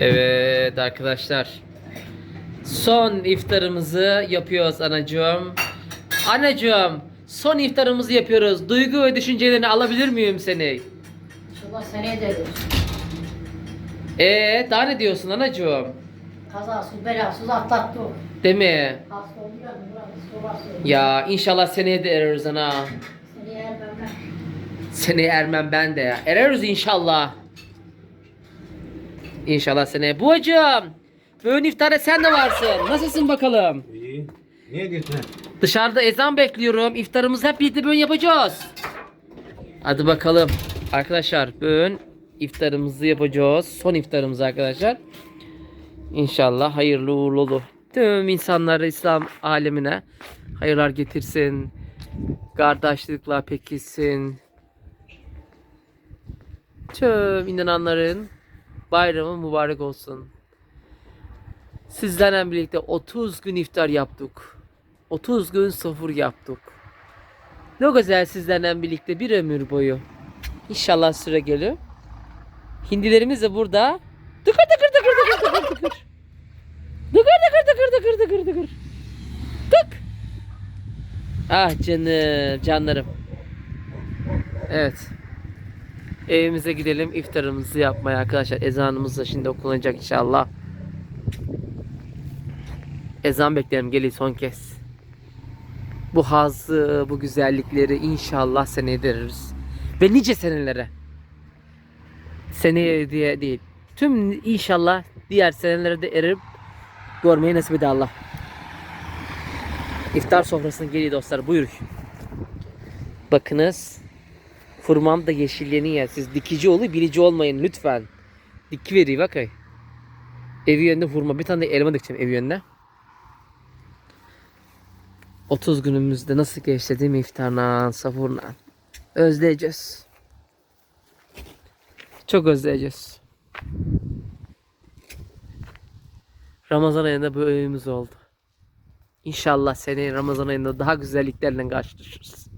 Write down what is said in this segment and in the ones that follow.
Evet arkadaşlar. Son iftarımızı yapıyoruz anacığım. Anacığım son iftarımızı yapıyoruz. Duygu ve düşüncelerini alabilir miyim seni? İnşallah seneye de ölürüz. Ee daha ne diyorsun anacığım? Kazasız belasız atlattık. Değil mi? Hasta oluyor mu? Burası sobası. Ya inşallah seneye de ereriz ana. Seneye ermem Seneye ermem ben de ya. Ereriz inşallah. İnşallah seneye. Buacığım. Bugün iftara sen de varsın. Nasılsın bakalım? İyi. Niye diyorsun? Dışarıda ezan bekliyorum. İftarımızı hep birlikte bugün yapacağız. Hadi bakalım. Arkadaşlar bugün iftarımızı yapacağız. Son iftarımız arkadaşlar. İnşallah hayırlı uğurlu olur. Tüm insanları İslam alemine hayırlar getirsin. Kardeşlikler pekilsin. Tüm inananların bayramı mübarek olsun. Sizlerle birlikte 30 gün iftar yaptık. 30 gün sahur yaptık. Ne güzel sizlerle birlikte bir ömür boyu. İnşallah süre gelir. Hindilerimiz de burada. Tıkır tıkır tıkır tıkır tıkır tıkır. Tıkır tıkır tıkır tıkır tıkır tıkır. Tık. Ah canım canlarım. Evet. Evimize gidelim iftarımızı yapmaya arkadaşlar. Ezanımız da şimdi okunacak inşallah. Ezan beklerim geliyor son kez. Bu hazzı, bu güzellikleri inşallah seneye veririz. Ve nice senelere. Seneye diye değil. Tüm inşallah diğer senelere de erip görmeyi nasip eder Allah. İftar sofrasına geliyor dostlar buyur. Bakınız. Fırmam da yeşilleniyor. Siz dikici olun bilici olmayın lütfen. Diki veriyor bakay. Evi yönünde hurma. Bir tane de elma dikeceğim evi yönüne. 30 günümüzde nasıl geçti değil mi iftarla, sahurla? Özleyeceğiz. Çok özleyeceğiz. Ramazan ayında bu öğümüz oldu. İnşallah seneye Ramazan ayında daha güzelliklerle karşılaşırız.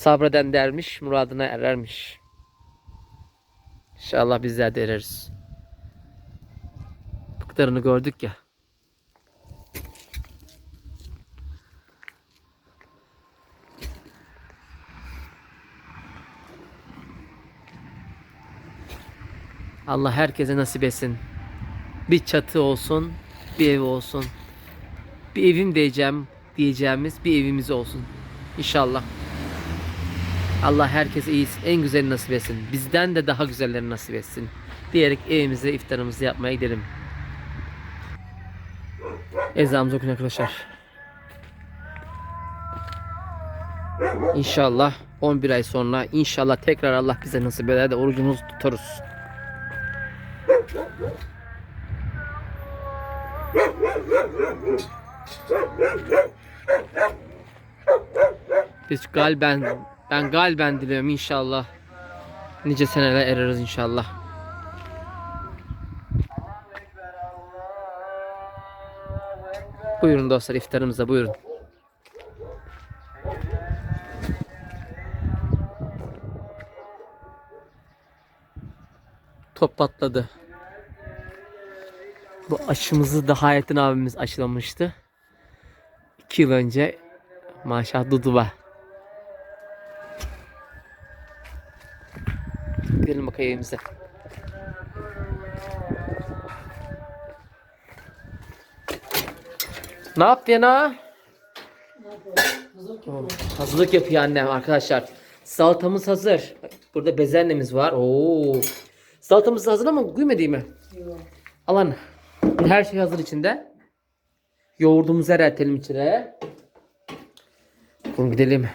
Sabreden dermiş, muradına erermiş. İnşallah bizler de ereriz. Bıklarını gördük ya. Allah herkese nasip etsin. Bir çatı olsun, bir ev olsun. Bir evim diyeceğim, diyeceğimiz bir evimiz olsun. İnşallah. Allah herkese iyisi, en güzeli nasip etsin. Bizden de daha güzelleri nasip etsin. Diyerek evimize iftarımızı yapmaya gidelim. Ezamızı okuyun arkadaşlar. İnşallah 11 ay sonra inşallah tekrar Allah bize nasip eder de orucumuzu tutarız. Biz galben ben galben diliyorum inşallah. Nice seneler ereriz inşallah. Buyurun dostlar iftarımıza buyurun. Top patladı. Bu aşımızı da Hayrettin abimiz aşılamıştı. 2 yıl önce maşallah Dudu evimize. Ne yapıyorsun ha? Hazırlık yapıyor annem arkadaşlar. Salatamız hazır. Burada bezennemiz var. Oo. Salatamız hazır ama güymedi mi? Yok. Alan. Her şey hazır içinde. Yoğurdumuzu erteltelim içine. Bunu gidelim.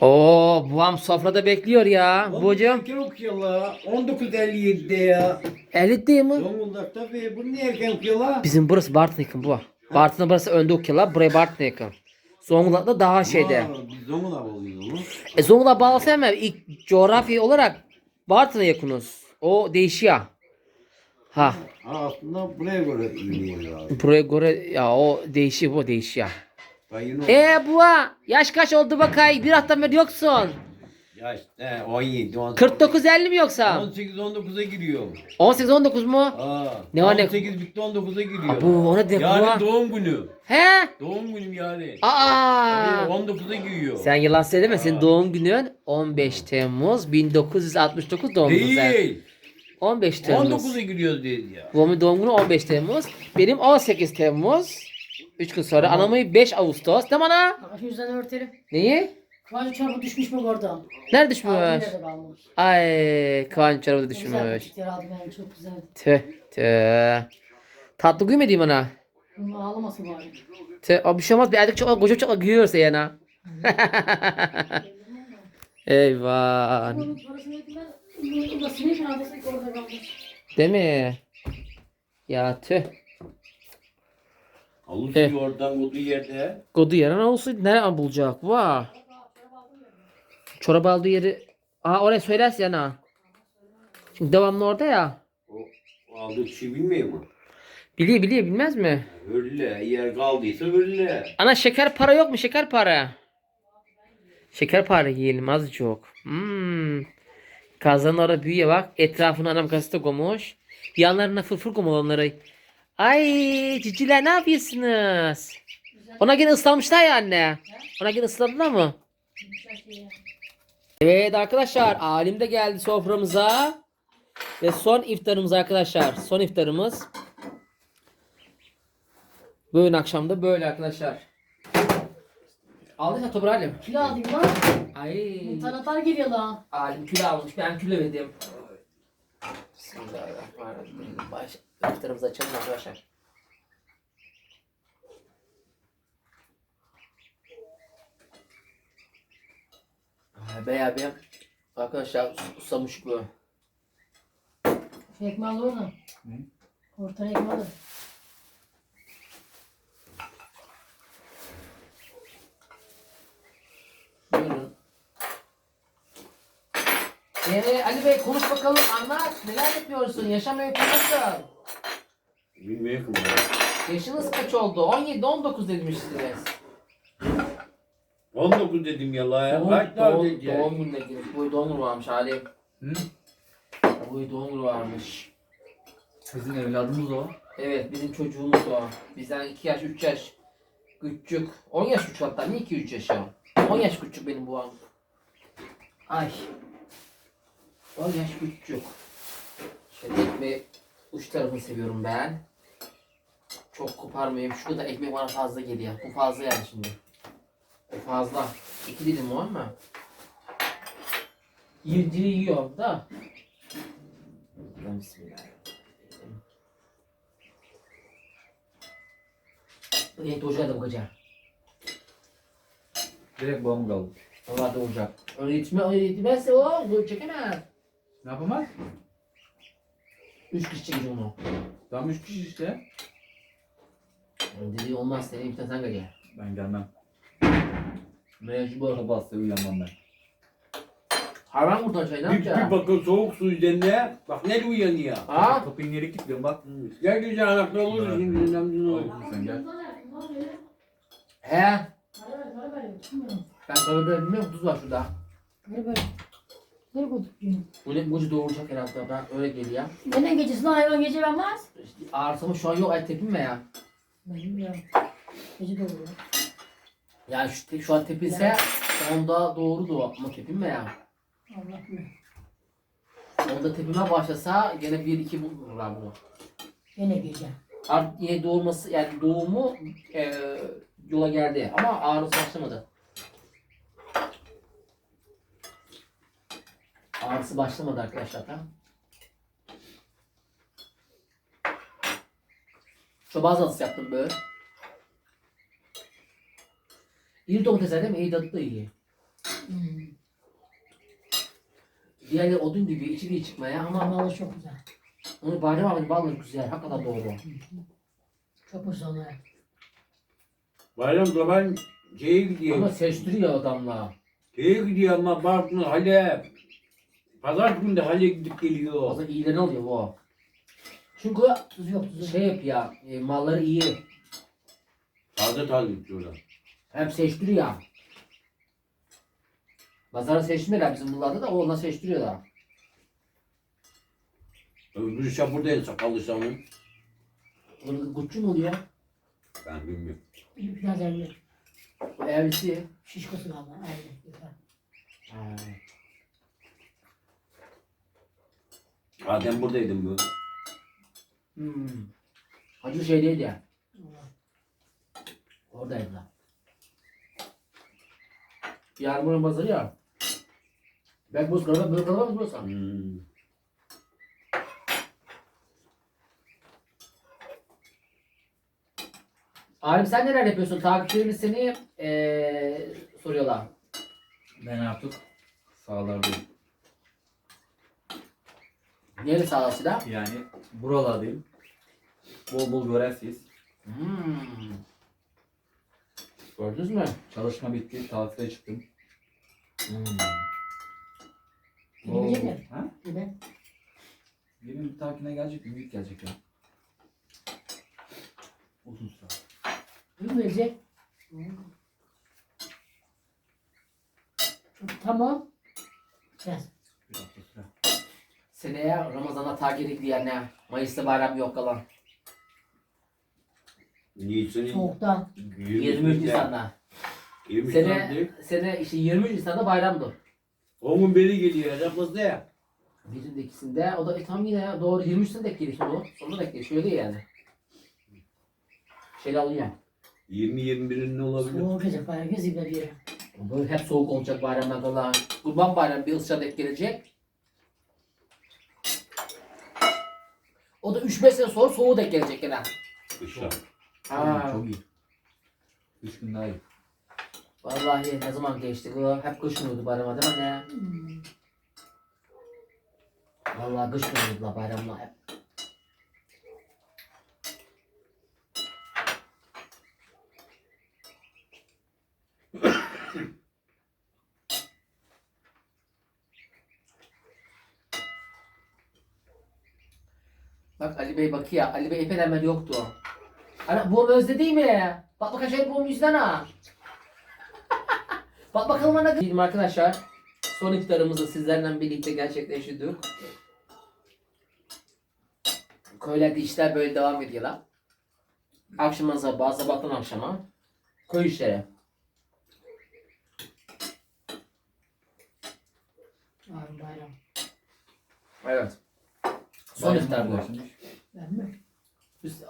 Oo, buam sofrada bekliyor ya. Bu hocam. Erken okuyorlar. 1957'de ya. 50 değil mi? Zonguldak'ta ve bunu niye erken okuyorlar? Bizim burası Bartın yakın bu. Bartın'da burası önde okuyorlar. Buraya Bartın yakın. Zonguldak'ta daha şeyde. Aa, Biz Zonguldak oluyoruz. E Zonguldak bağlasa hemen ilk coğrafi olarak Bartın'a yakınız. O değişiyor. Ha. Ha, aslında buraya göre iniyorlar. Buraya göre ya o değişiyor bu değişiyor. Ben yine E buğa yaş kaç oldu bakay bir hafta beri yoksun. Ya işte 17, 18. 49 50 mi yoksa? 18, 19'a giriyor. 18 19 mu? Aa, Ne var ne- 18 bitti 19'a giriyor. Abu o ne demek Yarın bu? doğum günü. He? Doğum günüm yani. Aa. Tabii 19'a giriyor. Sen yalan söyleme. Senin doğum günün 15 Temmuz 1969 doğumlusun sen. Değil. 15 Temmuz. 19'a giriyoruz dedi ya. Babamın doğum günü 15 Temmuz. Benim 18 Temmuz. 3 gün sonra. Tamam. Anamın 5 Ağustos. Mi ana? Bak yüzden örtelim. Neyi? Kıvancı çorabı düşmüş mü orada? Nerede düşmüş? Ay Kıvanç çorabı da Güzel düşmüş. küçükler aldı yani çok güzel. Tüh tüh. Tatlı gülme diyeyim ana. Ağlamasın bari. Tüh. O bir şey olmaz. Bir erkek çok koca çok gülüyorsa yana. Eyvah. Değil mi? Ya tüh. Alırsın Eh. oradan olduğu yerde. Kodu yaran olsaydı nereden bulacak? Vah. Çorap aldığı yeri. Aa oraya söylersin yana. Çünkü devamlı orada ya. O aldığı kişi bilmiyor mu? Biliyor biliyor bilmez mi? Öyle. Yer kaldıysa öyle. Ana şeker para yok mu? Şeker para. Şeker para yiyelim azıcık. Hmm. Kazanın orada büyüyor bak. Etrafına anam gazete koymuş. Yanlarına fırfır koymuş onları. Ay ciciler ne yapıyorsunuz? Ona gene ıslanmışlar ya anne. Ona gene ıslandılar mı? Evet arkadaşlar alim de geldi soframıza. Ve son iftarımız arkadaşlar. Son iftarımız. Böyle akşamda böyle arkadaşlar. Aldın ya toprağı alim. Kilo alayım lan. Ay. Tanatar geliyor lan. Alim kilo almış. Ben kilo verdim. Bismillahirrahmanirrahim. Baş, iftarımızı açalım arkadaşlar. Ay, Bey abi. Arkadaşlar susamış bu. Şu ekmeği al oradan. Ortadan ekmeği al. Buyurun. Ee, Ali Bey konuş bakalım anlat. Neler yapıyorsun? Yaşam öykü nasıl? Bilmiyorum ki. Yaşınız kaç oldu? 17, 19 demiştiniz. 19 dedim ya la ya. Kaç daha doğum, diyeceğim? doğum gününe girmiş. Bu doğum günü varmış Ali. Hı? Bu doğum günü varmış. Bizim evladımız o. Evet bizim çocuğumuz o. Bizden 2 yaş 3 yaş küçük. 10 yaş küçük hatta ne 2 3 yaş ya. 10 yaş küçük benim bu an. Ay. 10 yaş küçük. Şöyle ekmeği uç tarafını seviyorum ben. Çok koparmayayım. Şu kadar ekmek bana fazla geliyor. Bu fazla yani şimdi. O fazla. İki dilim o ama. Yediği yiyor da. Ben bismillahirrahmanirrahim. Renk doğacak da bu gece. Direkt babam kaldı. Allah doğacak. Öyle yetişme, öyle yetmezse o bu çekemez. Ne yapamaz? Üç kişi çekecek onu. Tam üç kişi işte. Dediği olmaz bir tane sen gel. Ben gelmem. Mecbur. Kapı hastayı uyanmam ben. Hayvan kurtaracak ne Bir, bir yapacak? bakın soğuk su üzerinde. Bak ne uyanıyor. Ha? Kapıyı nereye kilitliyorum bak. Gel güzel anaklar olur Evet. şimdi. önemli olur. Sen gel. He. Ben karabiber bilmiyorum tuz var şurada. Bu ne bu gece doğuracak herhalde ben öyle geliyor. Ne gecesi lan hayvan gece vermez. İşte ağrısı ama şu an yok ay tepinme ya. Ben bilmiyorum. Gece doğuyor. Yani şu, te- şu an tepinse onda doğru doğu ama tepinme ya. Allah bilir. Onda tepinme başlasa gene bir iki bulurlar bunu. Gene gece. Artık yine doğurması yani doğumu e, yola geldi ama ağrısı başlamadı. Ağrısı başlamadı arkadaşlar tamam. Çoban salatası yaptım böyle. İyi domatesler değil mi? İyi tadı da iyi. Hmm. Diğerleri odun gibi içi bir çıkmaya ama Ama balı çok güzel. onu badem abi balları güzel. Hakikaten doğru. Çok güzel onlar. Bayram da ben şeye gidiyorum. Ama seçtiriyor adamla. Şeye gidiyor ama Bartın Halep. Pazar günü de Halep gidip geliyor. Fazla iyilerini alıyor bu. Çünkü Tuzu yok tuzu. şey yapıyor, e, malları iyi. Taze taze gidiyorlar. Hem seçtiriyor. Pazara seçmiyorlar bizim bunlarda da oğluna seçtiriyorlar. Öbür işe buradaydı sakallı sanırım. Onun kutçu mu oluyor? Ben bilmiyorum. Biraz evli. Evlisi. Şişkosu valla evli. Ha. Adem buradaydım bu. Hmm. Hacı şeydeydi ya. Oradaydı lan. Yarmurun pazarı ya. Ben buz kalabalık, böyle kalabalık mı burası? Hmm. Abim sen neler yapıyorsun? Takipçilerimiz seni eee soruyorlar. Ben artık sağlardayım. Neresi sağlasıyla? Yani buralardayım. Bol bol görevsiz. Hmm. Gördünüz mü? Çalışma bitti. Tatile çıktım. Hmm. Gelecek Oo. mi? Ha? Gibi. Benim bir takine gelecek mi? Büyük gelecek ya. Uzun süre. Kim gelecek? Tamam. Biraz. Seneye Ramazan'a takip gidiyor ne? Mayıs'ta bayram yok kalan. Nisan'ın Soğuktan. 23 Nisan'da. 23 Sene, sene işte 23 Nisan'da bayramdı. O gün beri geliyor hesaplasın ya. Birinde ikisinde o da e, tam yine ya, doğru 23 Nisan'da denk geliyor o. Sonunda denk geliyor. Şöyle yani. Şeyle alıyor. 20-21'in ne olabilir? Soğuk gelecek bayağı gözüyle bir yere. Böyle hep soğuk olacak bayramdan kalan. Kurban bayramı bir ısıca denk gelecek. O da 3-5 sene sonra soğuğu denk gelecek gene. Kışla. Ha. Çok iyi. Üç gün daha iyi. Vallahi ne zaman geçtik o? Hep kış mıydı bayrama değil mi anne? Hmm. Vallahi kış mıydı la bayramla hep. Bak Ali Bey bakıyor. Ali Bey epey hemen yoktu. Ana bu özde değil mi? Bak bakalım şöyle bu yüzden ha. Bak bakalım bana. Diyelim arkadaşlar. Son iftarımızı sizlerle birlikte gerçekleştirdik. Köylerde işler böyle devam ediyorlar. Akşamdan sabah, sabahtan akşama. Köy işleri. Yarın bayram. Evet. Son iftar bu.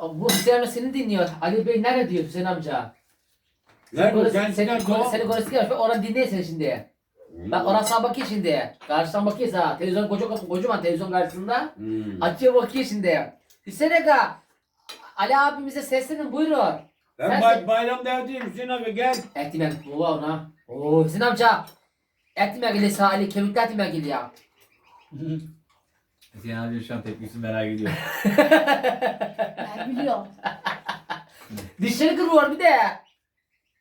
Bu Hüseyin amca seni dinliyor. Ali Bey nerede diyor Hüseyin amca? Nerede? Seni, Sen seni, sen seni, seni konuştuk ya. Oradan dinleyin sen şimdi. Bak orası sana bakıyor şimdi. Karşıdan bakıyor ha. Televizyon koca kocaman televizyon karşısında. Hmm. Açıyor bakıyor şimdi. Hüseyin Aga. Ali abimize seslenin buyurun. Ben Sen- bay, bayram derdiyim Hüseyin abi gel. Et yemek baba ona. Oo Hüseyin amca. Et yemek geliyor sağ Ali. Kemikler et yemek geliyor. Hüseyin abi şu an tepkisi merak ediyor. Ben biliyorum. Dişleri kırıyor bir de.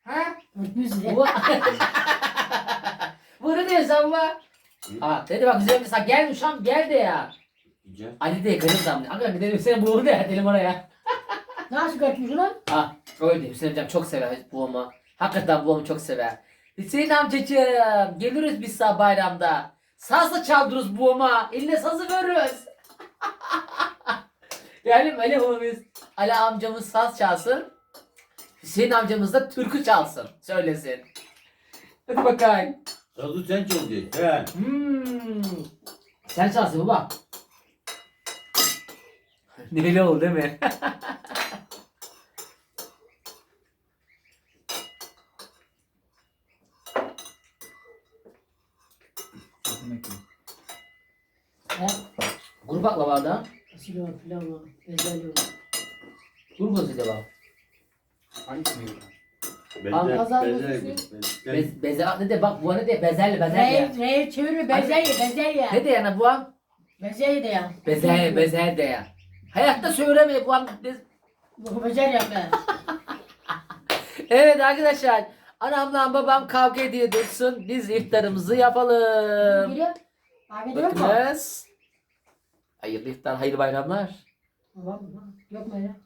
Ha? Öpmüş bile. Bu. Bu ne diyorsun sen bu? Ha dedi bak Hüseyin amca sen gel Uşam gel de ya. Gel. Ali de garip zamlı. Aga gidelim Hüseyin bu de gidelim oraya. Nasıl kaçmış lan? Ha öyle Hüseyin amcam çok sever babamı. Hakikaten babamı çok sever. Hüseyin amcacığım geliriz biz sağ bayramda. Sazla çaldırırız babama. Eline sazı veririz. yani Ali babamız, Ali amcamız saz çalsın. Hüseyin amcamız da türkü çalsın. Söylesin. Hadi bakayım. Sazı sen çalacaksın. Sen. Hmm. Sen çalsın baba. Neli oldu değil mi? baklava da. Fasulye var, pilav var, bezelye var. Kuru fasulye var. Hangisi mi? Bezer. Bez, beze, ne de bak bu ne de bezelye bezelye. Reyir, reyir çevirme, bezelye, bezelye. Ne de yani bu an? Bezelye de ya. Bezelye bezelye de ya. Hayatta söylemeyi bu an. Bez... Bu bezelye be. Evet arkadaşlar. Anamla babam kavga ediyor dursun. Biz iftarımızı yapalım. Geliyor. Abi diyor mu? Bakınız. Hayırlı iftar, hayırlı bayramlar. Yok mu ya?